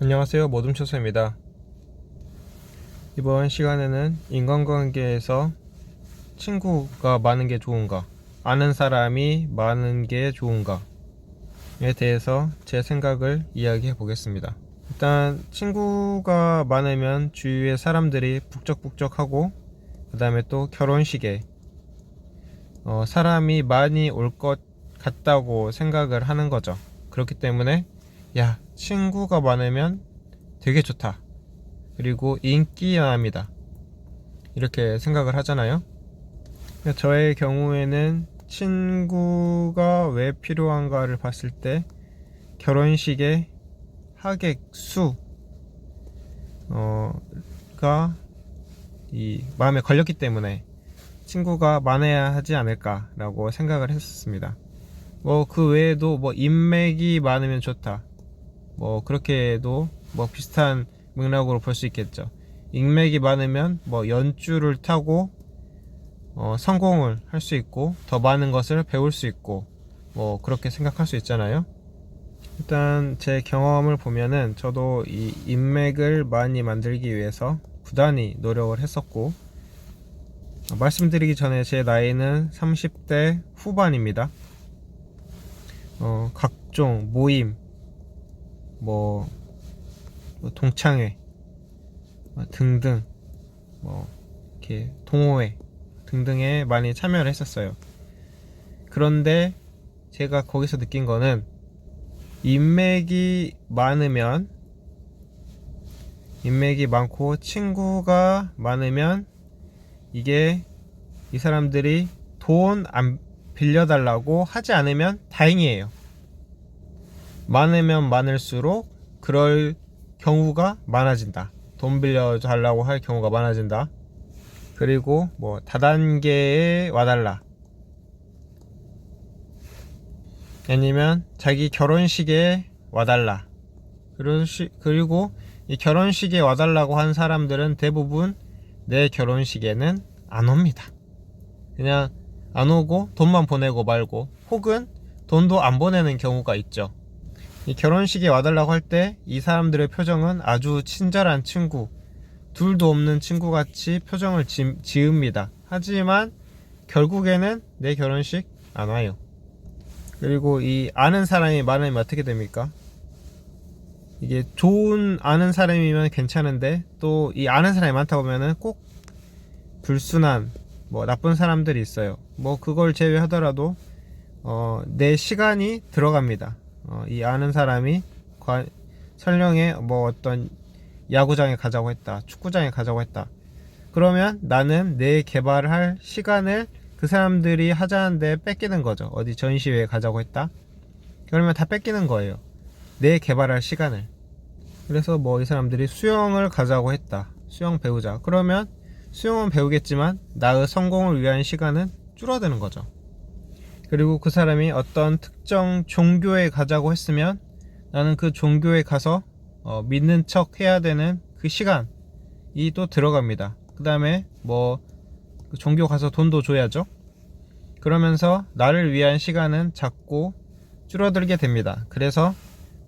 안녕하세요. 모둠초소입니다. 이번 시간에는 인간관계에서 친구가 많은 게 좋은가 아는 사람이 많은 게 좋은가에 대해서 제 생각을 이야기해 보겠습니다. 일단 친구가 많으면 주위의 사람들이 북적북적하고 그 다음에 또 결혼식에 어, 사람이 많이 올 것 같다고 생각을 하는 거죠. 그렇기 때문에 야, 친구가 많으면 되게 좋다. 그리고 인기여합니다. 이렇게 생각을 하잖아요. 저의 경우에는 친구가 왜 필요한가를 봤을 때 결혼식의 하객 수, 어, 가, 이, 마음에 걸렸기 때문에 친구가 많아야 하지 않을까라고 생각을 했었습니다. 뭐, 그 외에도 뭐, 인맥이 많으면 좋다. 뭐 그렇게도 뭐 비슷한 맥락으로 볼 수 있겠죠. 인맥이 많으면 뭐 연주를 타고 어, 성공을 할 수 있고 더 많은 것을 배울 수 있고 뭐 그렇게 생각할 수 있잖아요. 일단 제 경험을 보면은 저도 이 인맥을 많이 만들기 위해서 부단히 노력을 했었고 어, 말씀드리기 전에 제 나이는 30대 후반입니다. 어, 각종 모임 뭐, 뭐 동창회 뭐 등등 뭐 이렇게 동호회 등등에 많이 참여를 했었어요. 그런데 제가 거기서 느낀 거는 인맥이 많으면 인맥이 많고 친구가 많으면 이게 이 사람들이 돈 안 빌려달라고 하지 않으면 다행이에요. 많으면 많을수록 그럴 경우가 많아진다. 돈 빌려 달라고 할 경우가 많아진다. 그리고 뭐 다단계에 와달라. 아니면 자기 결혼식에 와달라. 그리고 이 결혼식에 와달라고 한 사람들은 대부분 내 결혼식에는 안 옵니다. 그냥 안 오고 돈만 보내고 말고 혹은 돈도 안 보내는 경우가 있죠. 이 결혼식에 와달라고 할 때 이 사람들의 표정은 아주 친절한 친구, 둘도 없는 친구같이 표정을 지, 지읍니다. 하지만 결국에는 내 결혼식 안 와요. 그리고 이 아는 사람이 많으면 어떻게 됩니까? 이게 좋은 아는 사람이면 괜찮은데 또 이 아는 사람이 많다 보면은 꼭 불순한 뭐 나쁜 사람들이 있어요. 뭐 그걸 제외하더라도 어, 내 시간이 들어갑니다. 어, 이 아는 사람이 과, 설령에 뭐 어떤 야구장에 가자고 했다, 축구장에 가자고 했다. 그러면 나는 내 개발할 시간을 그 사람들이 하자는데 뺏기는 거죠. 어디 전시회에 가자고 했다. 그러면 다 뺏기는 거예요. 내 개발할 시간을. 그래서 뭐 이 사람들이 수영을 가자고 했다. 수영 배우자. 그러면 수영은 배우겠지만 나의 성공을 위한 시간은 줄어드는 거죠. 그리고 그 사람이 어떤 특정 종교에 가자고 했으면 나는 그 종교에 가서 어, 믿는 척 해야 되는 그 시간이 또 들어갑니다. 그 다음에 뭐 그 종교 가서 돈도 줘야죠. 그러면서 나를 위한 시간은 작고 줄어들게 됩니다. 그래서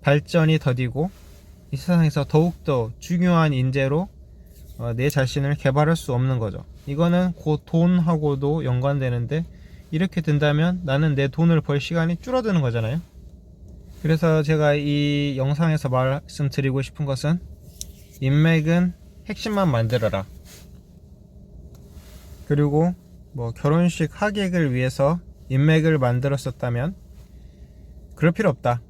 발전이 더디고 이 세상에서 더욱더 중요한 인재로 어, 내 자신을 개발할 수 없는 거죠. 이거는 곧 돈하고도 연관되는데 이렇게 된다면 나는 내 돈을 벌 시간이 줄어드는 거잖아요. 그래서 제가 이 영상에서 말씀드리고 싶은 것은 인맥은 핵심만 만들어라. 그리고 뭐 결혼식 하객을 위해서 인맥을 만들었었다면 그럴 필요 없다.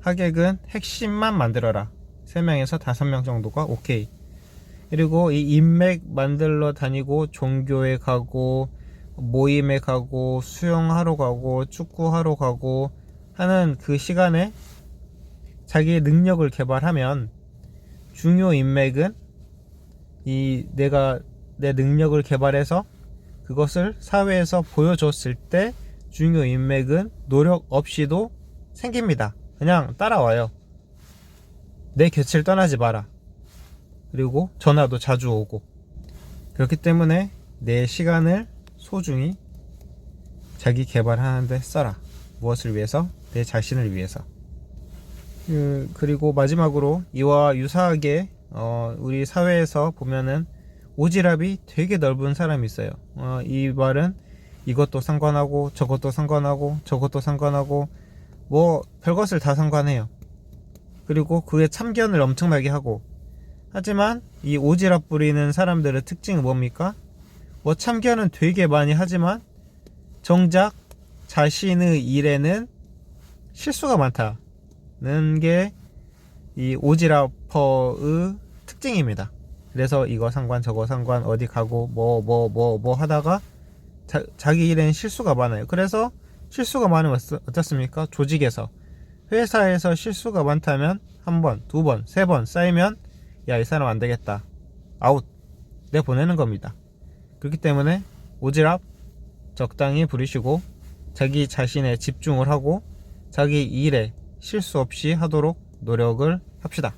하객은 핵심만 만들어라. 3명에서 5명 정도가 오케이. 그리고 이 인맥 만들러 다니고 종교에 가고 모임에 가고 수영하러 가고 축구하러 가고 하는 그 시간에 자기의 능력을 개발하면 중요 인맥은 이 내가 내 능력을 개발해서 그것을 사회에서 보여줬을 때 중요 인맥은 노력 없이도 생깁니다. 그냥 따라와요. 내 곁을 떠나지 마라. 그리고 전화도 자주 오고. 그렇기 때문에 내 시간을 소중히 자기 개발하는데 써라. 무엇을 위해서? 내 자신을 위해서. 그, 그리고 마지막으로 이와 유사하게 어, 우리 사회에서 보면은 오지랖이 되게 넓은 사람이 있어요. 어, 이 말은 이것도 상관하고 저것도 상관하고 저것도 상관하고 뭐 별것을 다 상관해요. 그리고 그에 참견을 엄청나게 하고 하지만 이 오지랖 부리는 사람들의 특징은 뭡니까? 뭐 참견은 되게 많이 하지만 정작 자신의 일에는 실수가 많다는 게 이 오지라퍼의 특징입니다. 그래서 이거 상관 저거 상관 어디 가고 뭐 뭐 뭐뭐 하다가 자, 자기 일엔 실수가 많아요. 그래서 실수가 많으면 어떻습니까? 조직에서 회사에서 실수가 많다면 한 번, 두 번, 세 번 쌓이면 야 이 사람 안 되겠다. 아웃. 내 보내는 겁니다. 그렇기 때문에 오지랖 적당히 부리시고 자기 자신에 집중을 하고 자기 일에 실수 없이 하도록 노력을 합시다.